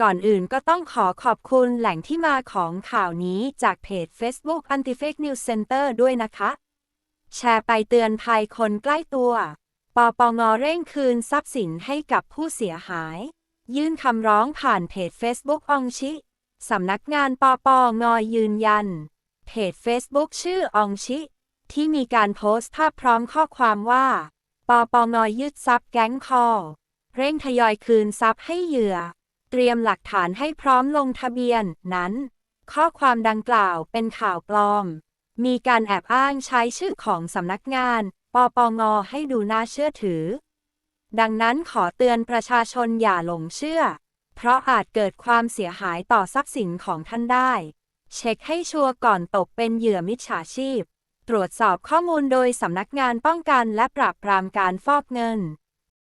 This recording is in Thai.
ก่อนอื่นก็ต้องขอขอบคุณแหล่งที่มาของข่าวนี้จากเพจ Facebook Anti-Fake News Center ด้วยนะคะ แชร์ไปเตือนภัยคนใกล้ตัว ปปงเร่งคืนทรัพย์สินให้กับผู้เสียหาย ยื่นคำร้องผ่านเพจ Facebook องชิ สำนักงานปปงยืนยัน เพจ Facebook ชื่อองชิ ที่มีการโพสต์ภาพพร้อมข้อความว่า ปปงยึดทรัพย์แก๊งคอ เร่งทยอยคืนทรัพย์ให้เหยื่อ ตรียมหลักฐานให้พร้อมลงทะเบียน นั้น ข้อความดังกล่าวเป็นข่าวปลอม มีการแอบอ้างใช้ชื่อของสำนักงาน ปปง ให้ดูน่าเชื่อถือ ดังนั้นขอเตือนประชาชนอย่าหลงเชื่อ เพราะอาจเกิดความเสียหายต่อทรัพย์สินของท่านได้ เช็คให้ชัวร์ก่อนตกเป็นเหยื่อมิจฉาชีพ ตรวจสอบข้อมูลโดยสำนักงานป้องกันและปราบปรามการฟอกเงิน